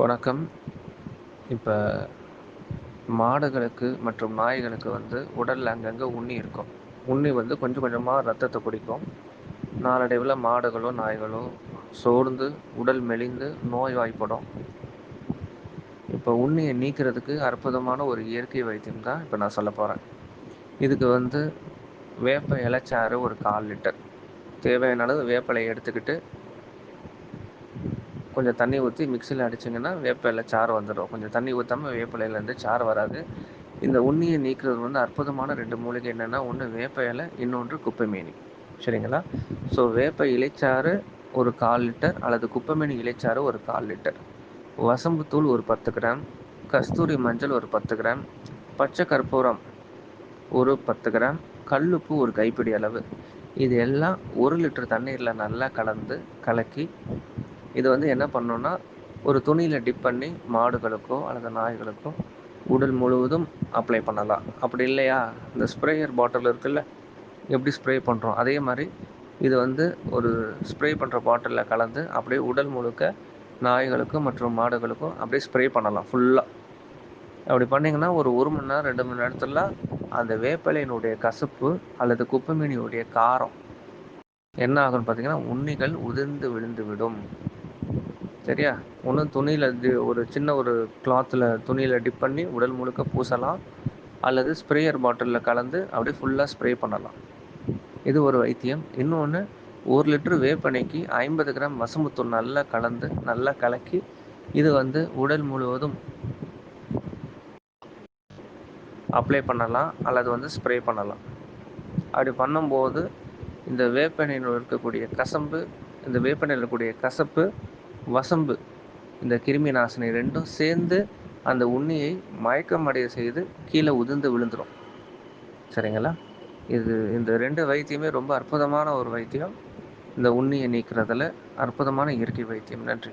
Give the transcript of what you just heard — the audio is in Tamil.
வணக்கம். இப்போ மாடுகளுக்கு மற்றும் நாய்களுக்கு வந்து உடலில் அங்கங்கே உண்ணி இருக்கும். உண்ணி வந்து கொஞ்சம் கொஞ்சமாக ரத்தத்தை குடிக்கும். நாளடைவில் மாடுகளோ நாய்களோ சோர்ந்து உடல் மெலிந்து நோய்வாய்ப்படும். இப்போ உண்ணியை நீக்கிறதுக்கு அற்புதமான ஒரு இயற்கை வைத்தியம் தான் இப்போ நான் சொல்ல போகிறேன் இதுக்கு வந்து வேப்ப இலைச்சாறு ஒரு கால் லிட்டர். தேவையான அளவு வேப்பிலையை எடுத்துக்கிட்டு கொஞ்சம் தண்ணி ஊற்றி மிக்சியில் அடிச்சிங்கன்னா வேப்பிலை சாறு வந்துடும் கொஞ்சம் தண்ணி ஊற்றாமல் வேப்பிலையிலேருந்து சாறு வராது. இந்த உண்ணியை நீக்கிறது வந்து அற்புதமான ரெண்டு மூலிகை என்னென்னா ஒன்று வேப்ப இலை இன்னொன்று குப்பைமேனி. சரிங்களா? ஸோ வேப்ப இலைச்சாறு ஒரு கால் லிட்டர் அல்லது குப்பைமேனி இலைச்சாறு ஒரு கால் லிட்டர். வசம்புத்தூள் ஒரு பத்து கிராம். கஸ்தூரி மஞ்சள் ஒரு பத்து கிராம். பச்சை கற்பூரம் ஒரு பத்து கிராம். கல்லுப்பு ஒரு கைப்பிடி அளவு. இது எல்லாம் ஒரு லிட்டர் தண்ணீரில் நல்லா கலந்து கலக்கி இது வந்து என்ன பண்ணணும்னா ஒரு துணியில் டிப் பண்ணி மாடுகளுக்கோ அல்லது நாய்களுக்கோ உடல் முழுவதும் அப்ளை பண்ணலாம். அப்படி இல்லையா? இந்த ஸ்ப்ரேயர் பாட்டில் இருக்குல்ல எப்படி ஸ்ப்ரே பண்ணுறோம் அதே மாதிரி இது வந்து ஒரு ஸ்ப்ரே பண்ணுற பாட்டிலில் கலந்து அப்படியே உடல் முழுக்க நாய்களுக்கும் மற்றும் மாடுகளுக்கும் அப்படியே ஸ்ப்ரே பண்ணலாம் ஃபுல்லாக அப்படி பண்ணிங்கன்னா ஒரு ஒரு மணி நேரம் ரெண்டு மணி நேரத்தில் அந்த வேப்பிலையினுடைய கசப்பு அல்லது குப்பைமீனியுடைய காரம் என்ன ஆகும்னு பார்த்தீங்கன்னா உண்ணிகள் உதிர்ந்து விழுந்து விடும். சரியா? ஒன்று துணியில் ஒரு சின்ன ஒரு கிளாத்தில் துணியில் டிப் பண்ணி உடல் முழுக்க பூசலாம். அல்லது ஸ்ப்ரேயர் பாட்டிலில் கலந்து அப்படியே ஃபுல்லாக ஸ்ப்ரே பண்ணலாம். இது ஒரு வைத்தியம். இன்னொன்று ஒரு லிட்டரு வேப்பெண்ணெய்க்கு ஐம்பது கிராம் வசம்புத்தூள் நல்லா கலந்து நல்லா கலக்கி இது வந்து உடல் முழுவதும் அப்ளை பண்ணலாம். அல்லது வந்து ஸ்ப்ரே பண்ணலாம். அப்படி பண்ணும்போது இந்த வேப்பெண்ணெயில் இருக்கக்கூடிய கசம்பு இந்த வேப்பெண்ணெயில் இருக்கக்கூடிய கசப்பு வசம்பு இந்த கிருமி நாசினி ரெண்டும் சேர்ந்து அந்த உண்ணியை மயக்கம் அடைய செய்து கீழே உதிர்ந்து விழுந்துடும் சரிங்களா? இது இந்த ரெண்டு வைத்தியமே ரொம்ப அற்புதமான ஒரு வைத்தியம். இந்த உண்ணியை நீக்கிறதுல அற்புதமான இயற்கை வைத்தியம். நன்றி.